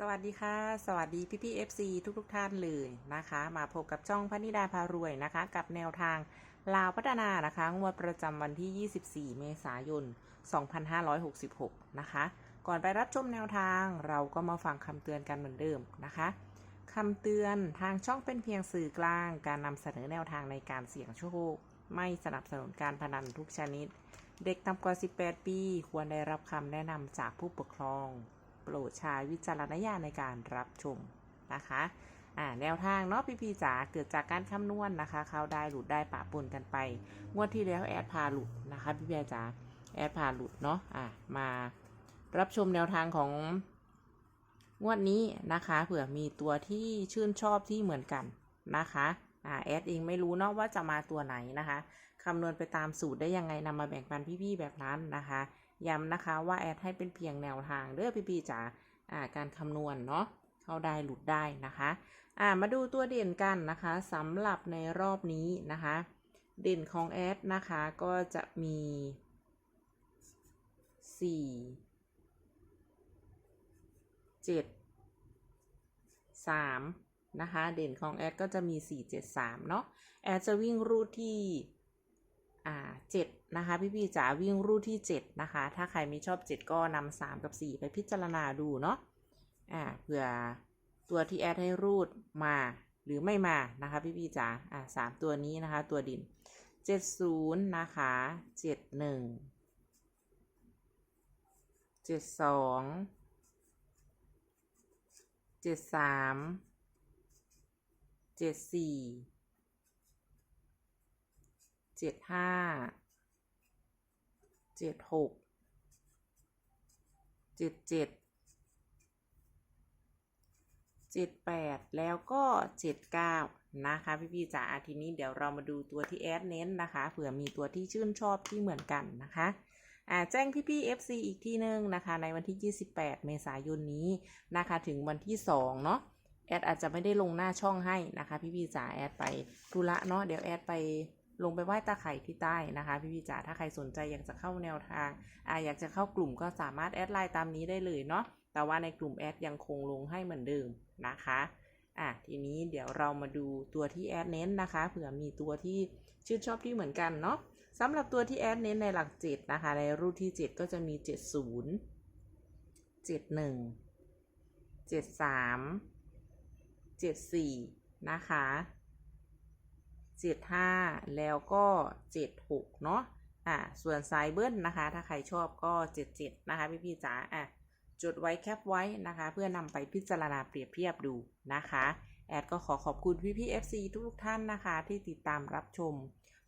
สวัสดีค่ะ สวัสดีพี่พี่เอฟซีทุกทุกท่านเลยนะคะ มาพบกับช่องพนิดาพารวยนะคะ กับแนวทางลาวพัฒนานะคะงวดประจำวันที่ 24 เมษายน 2566 นะคะ ก่อนไปรับชมแนวทางเราก็มาฟังคำเตือนกันเหมือนเดิมนะคะคำเตือนทางช่องเป็นเพียงสื่อกลาง การนำเสนอแนวทางในการเสี่ยงโชค ไม่สนับสนุนการพนันทุกชนิด เด็กต่ำกว่า 18 ปี ควรได้รับคำแนะนำจากผู้ปกครอง โปรดใช้วิจารณญาณในการรับชมนะคะอ่าแนวทางเนาะพี่พีจ๋าเกิดจากการคำนวณนะคะ เข้าได้หลุดได้ปะปนกันไป งวดที่แล้วแอดพาหลุดนะคะพี่พีจ๋าแอดพาหลุดเนาะอ่ามารับชมแนวทางของงวดนี้นะคะเผื่อมีตัวที่ชื่นชอบที่เหมือนกันนะคะอ่าแอดเองไม่รู้เนาะว่าจะมาตัวไหนนะคะคำนวณไปตามสูตรได้ยังไงนำมาแบ่งปันพี่ๆแบบนั้นนะคะ ย้ำนะคะว่าแอดให้เป็นเพียงแนวทางเด้อพี่ๆจ๋าอ่าการคำนวณเนาะเข้าได้หลุดได้นะคะอ่ามาดูตัวเด่นกันนะคะสำหรับในรอบนี้นะคะ เด่นของแอดนะคะก็จะมีสี่เจ็ดสามนะคะ เด่นของแอดก็จะมีสี่เจ็ดสามเนาะแอดจะวิ่งรูทที่ อ่าเจ็ดนะคะพี่พี่จ๋าวิ่งรูที่เจ็ดนะคะ ถ้าใครไม่ชอบเจ็ดก็นำสามกับสี่ไปพิจารณาดูเนาะอ่าเผื่อตัวที่แอดให้รูทมาหรือไม่มานะคะพี่พี่จ๋าอ่าสามตัวนี้นะคะ ตัวดินเจ็ดศูนย์นะคะเจ็ดหนึ่งเจ็ดสองเจ็ดสามเจ็ดสี่ เจ็ดห้าเจ็ดหกเจ็ดเจ็ดเจ็ดแปดแล้วก็เจ็ดเก้านะคะ พี่พี่จ๋าทีนี้เดี๋ยวเรามาดูตัวที่แอดเน้นนะคะ เผื่อมีตัวที่ชื่นชอบที่เหมือนกันนะคะอ่าแจ้งพี่พี่ FC อีกทีหนึ่งนะคะ ในวันที่ 28 เมษายนนี้นะคะ ถึงวันที่ 2 เนาะแอดอาจจะไม่ได้ลงหน้าช่องให้นะคะ พี่พี่จ๋าแอดไปธุระเนาะเดี๋ยวแอดไป ลงไปไหว้ตาไข่ที่ใต้นะคะพี่พี่จ๋าถ้าใครสนใจอยากจะเข้าแนวทางอ่าอยากจะเข้ากลุ่มก็สามารถแอดไลน์ตามนี้ได้เลยเนาะแต่ว่าในกลุ่มแอดยังคงลงให้เหมือนเดิมนะคะอะทีนี้เดี๋ยวเรามาดูตัวที่แอดเน้นนะคะเผื่อมีตัวที่ชื่นชอบที่เหมือนกันเนาะสำหรับตัวที่แอดเน้นในหลักเจ็ดนะคะ ในรูทที่เจ็ดก็จะมีเจ็ดศูนย์เจ็ดหนึ่งเจ็ดสามเจ็ดสี่นะคะ เจ็ดห้าแล้วก็เจ็ดหกเนาะอ่าส่วนสายเบิ้ลนะคะ ถ้าใครชอบก็เจ็ดเจ็ดนะคะ พี่พี่จ๋าอะจดไว้แคปไว้นะคะ เพื่อนำไปพิจารณาเปรียบเทียบดูนะคะ แอดก็ขอขอบคุณพี่พี่ FC ทุกท่านนะคะ ที่ติดตามรับชม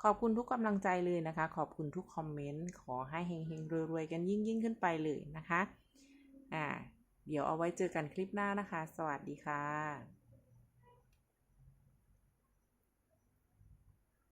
ขอบคุณทุกกำลังใจเลยนะคะ ขอบคุณทุกคอมเมนต์ ขอให้เฮงๆรวยๆกันยิ่งยิ่งขึ้นไปเลยนะคะอ่าเดี๋ยวเอาไว้เจอกันคลิปหน้านะคะ สวัสดีค่ะ